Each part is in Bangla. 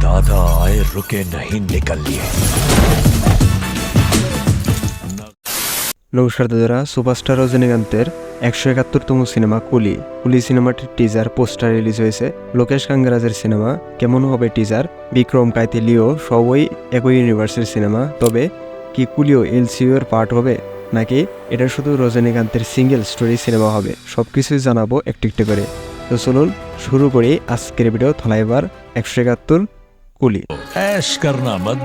दादा आए रुके नहीं निकल लिए নমস্কার দাদারা সুপারস্টার রজনীকান্তের একশো একাত্তরতম সিনেমা কুলি কুলি সিনেমাটির টিজার পোস্টার রিলিজ হয়েছে লোকেশ কাঙ্গরাজের সিনেমা কেমন হবে টিজার বিক্রম কাইতি লিও সবই একই ইউনিভার্সের সিনেমা তবে কি কুলিও এলসিউ এর পার্ট হবে নাকি এটা শুধু রজনীকান্তের সিঙ্গেল স্টোরি সিনেমা হবে সব কিছুই জানাবো একটু একটু করে তো চলুন শুরু করি আজকের ভিডিও থালাইবার একশো একাত্তর কুলি। অ্যাশ করনা মত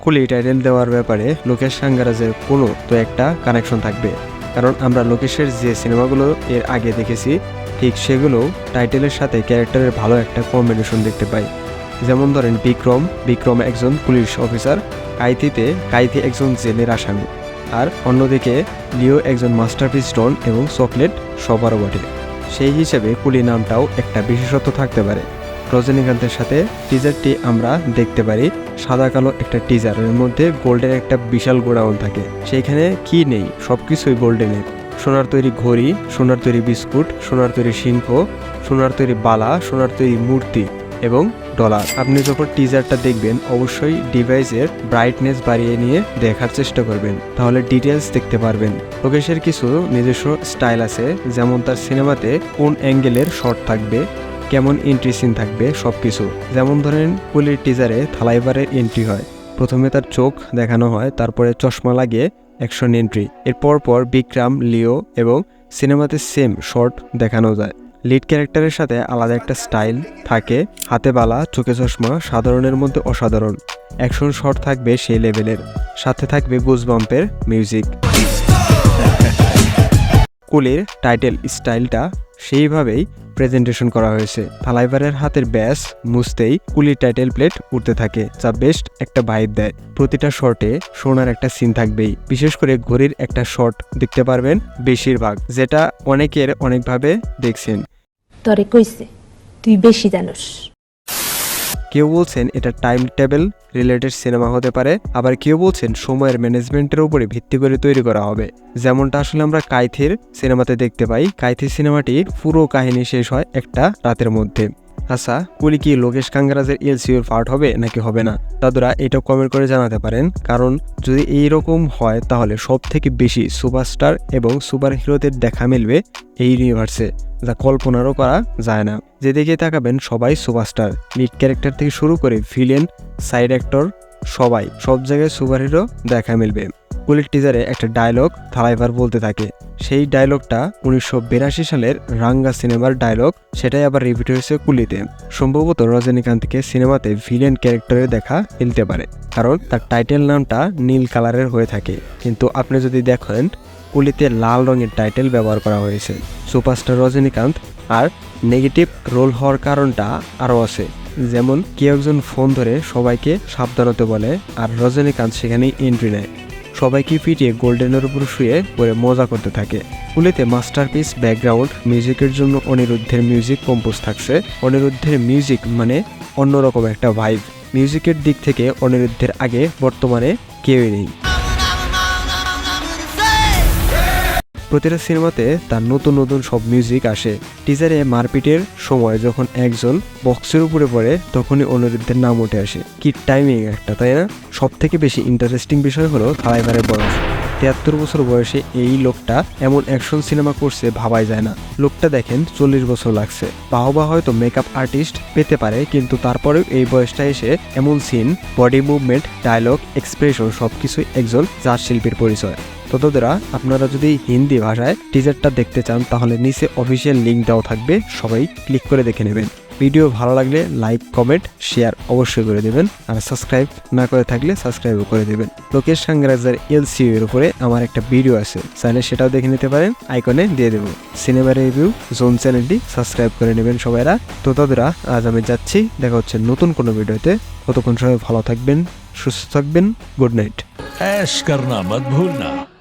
কুলি টাইটেল দেওয়ার ব্যাপারে লোকেশ সাঙ্গারাজের কোনো তো একটা কানেকশন থাকবে। কারণ আমরা লোকেশের যে সিনেমাগুলো এর আগে দেখেছি ঠিক সেগুলো টাইটেলের সাথে ক্যারেক্টারের ভালো একটা কম্বিনেশন দেখতে পাই। যেমন ধরেন বিক্রম বিক্রম একজন পুলিশ অফিসার কাইথিতে কাইথি একজন জেলের আসামি। আর অন্যদিকে লিও একজন মাস্টারপিস ডন এবং চকলেট সবারও বটে। সেই হিসেবে কুলি নামটাও একটা বিশেষত্ব থাকতে পারে। রজনীকান্তের সাথে টিজারটি আমরা দেখতে পারি, সাদা কালো একটা টিজারের মধ্যে গোল্ডের একটা বিশাল গোডাউন থাকে। সেইখানে কি নেই? সব কিছুই গোল্ডেনের সোনার তৈরি ঘড়ি, সোনার তৈরি বিস্কুট, সোনার তৈরি সিংহ, সোনার তৈরি বালা, সোনার তৈরি মূর্তি এবং ডলার আপনি যখন টিজারটা দেখবেন, অবশ্যই ডিভাইসের ব্রাইটনেস বাড়িয়ে নিয়ে দেখার চেষ্টা করবেন। তাহলে ডিটেলস দেখতে পারবেন। লোকেশের কিছু নিজস্ব স্টাইল আছে, যেমন তার সিনেমাতে কোন অ্যাঙ্গেলের শট থাকবে, কেমন এন্ট্রি সিন থাকবে সব কিছু যেমন ধরেন, পুলির টিজারে থালাইবারের এন্ট্রি হয়। প্রথমে তার চোখ দেখানো হয়, তারপরে চশমা লাগে অ্যাকশন এন্ট্রি এরপর পর বিক্রম, লিও এবং সিনেমাতে সেম শর্ট দেখানো যায়। লিড ক্যারেক্টারের সাথে আলাদা একটা স্টাইল থাকে। হাতে বালা, চোখে চশমা, সাধারণের মধ্যে অসাধারণ। অ্যাকশন শট থাকবে সেই লেভেলের সাথে থাকবে গুজবাম্পের মিউজিক কুলির টাইটেল স্টাইলটা সেইভাবেই প্রেজেন্টেশন করা হয়েছে। থালাইভারের হাতের ব্যাস মুছতেই কুলির টাইটেল প্লেট উঠতে থাকে, যা বেস্ট একটা ভাইব দেয়। প্রতিটা শর্টে সোনার একটা সিন থাকবেই। বিশেষ করে ঘড়ির একটা শর্ট দেখতে পারবেন বেশিরভাগ, যেটা অনেকের অনেকভাবে দেখছেন। তরে কইছে, তুই বেশি জানোস। কেউ বলছেন এটা টাইম টেবিল, রিলেটেড সিনেমা হতে পারে, আবার কেউ বলছেন সময়ের ম্যানেজমেন্টের উপরে ভিত্তি করে তৈরি করা হবে। যেমনটা আসলে আমরা কাইথির সিনেমাতে দেখতে পাই, কাইথির সিনেমাটির পুরো কাহিনী শেষ হয় একটা রাতের মধ্যে। আচ্ছা কুলি কি লোকেশ কাঙ্গারাজের এলসিওর পার্ট হবে নাকি হবে না? দাদুরা এটাও কমেন্ট করে জানাতে পারেন, কারণ যদি এই রকম হয় তাহলে সব থেকে বেশি সুপারস্টার এবং সুপার হিরোদের দেখা মিলবে এই ইউনিভার্সে যা কল্পনারও করা যায় না। যেদিকে তাকাবেন, সবাই সুপারস্টার। লিড ক্যারেক্টার থেকে শুরু করে ভিলেন সাইড অ্যাক্টর সবাই, সব জায়গায় সুপার হিরো দেখা মিলবে। কুলির টিজারে একটা ডায়লগ থালাইভার বলতে থাকে। সেই ডায়লগটা উনিশশো বিরাশি সালের রাঙ্গা সিনেমার ডায়লগ সেটাই আবার রিপিট হয়েছে কুলিতে। সম্ভবত রজনীকান্তকে সিনেমাতে ভিলেন ক্যারেক্টারে দেখা মিলতে পারে, কারণ তার টাইটেল নামটা নীল কালারের হয়ে থাকে। কিন্তু আপনি যদি দেখেন কুলিতে লাল রঙের টাইটেল ব্যবহার করা হয়েছে। সুপারস্টার রজনীকান্ত আর নেগেটিভ রোল হওয়ার কারণটা আরও আছে। যেমন কেউ একজন ফোন ধরে সবাইকে সাবধানতে বলে আর রজনীকান্ত সেখানেই এন্ট্রি নেয়। সবাইকে পিটিয়ে গোল্ডেনের উপর শুয়ে পরে মজা করতে থাকে। কুলিতে মাস্টারপিস ব্যাকগ্রাউন্ড মিউজিকের জন্য অনিরুদ্ধের মিউজিক কম্পোজ থাকছে। অনিরুদ্ধের মিউজিক মানে অন্যরকম একটা ভাইব মিউজিকের দিক থেকে অনিরুদ্ধের আগে বর্তমানে কেউই নেই। প্রতিটা সিনেমাতে তার নতুন নতুন সব মিউজিক আসে। টিজারে মারপিটের সময় যখন একজন বক্সের উপরে পড়ে, তখনই অনিরুদ্ধের নাম উঠে আসে। কি টাইমিং একটা, তাই না? সব থেকে বেশি ইন্টারেস্টিং বিষয় হলো থালাইভারের বয়স তিয়াত্তর বছর বয়সে এই লোকটা এমন অ্যাকশন সিনেমা করছে ভাবাই যায় না। লোকটা দেখেন চল্লিশ বছর লাগছে। বাহবা হয়তো মেকআপ আর্টিস্ট পেতে পারে, কিন্তু তারপরেও এই বয়সটা এসে এমন scene body movement dialogue expression সবকিছুই একজন জাজ শিল্পীর পরিচয়। তো তোদেরা আপনারা যদি হিন্দি ভাষায় টিজারটা দেখতে চান তাহলে নিচে অফিসিয়াল লিঙ্ক দেওয়া থাকবে সবাই ক্লিক করে দেখে নেবেন ভিডিও ভালো লাগলে লাইক কমেন্ট শেয়ার অবশ্যই করে দেবেন আর সাবস্ক্রাইব না করে থাকলে সাবস্ক্রাইবও করে দেবেন লোকেশ সাংরাজের এলসিউ এর উপরে আমার একটা ভিডিও আছে চাইলে সেটাও দেখে নিতে পারেন আইকনে দিয়ে দেবো সিনেমা রিভিউ জোন চ্যানেলটি সাবস্ক্রাইব করে নেবেন সবাইরা তো তাদেরা আজ আমি যাচ্ছি দেখা হচ্ছে নতুন কোনো ভিডিওতে ততক্ষণ সবাই ভালো থাকবেন সুস্থ থাকবেন গুড নাইট ऐश करना मत भूलना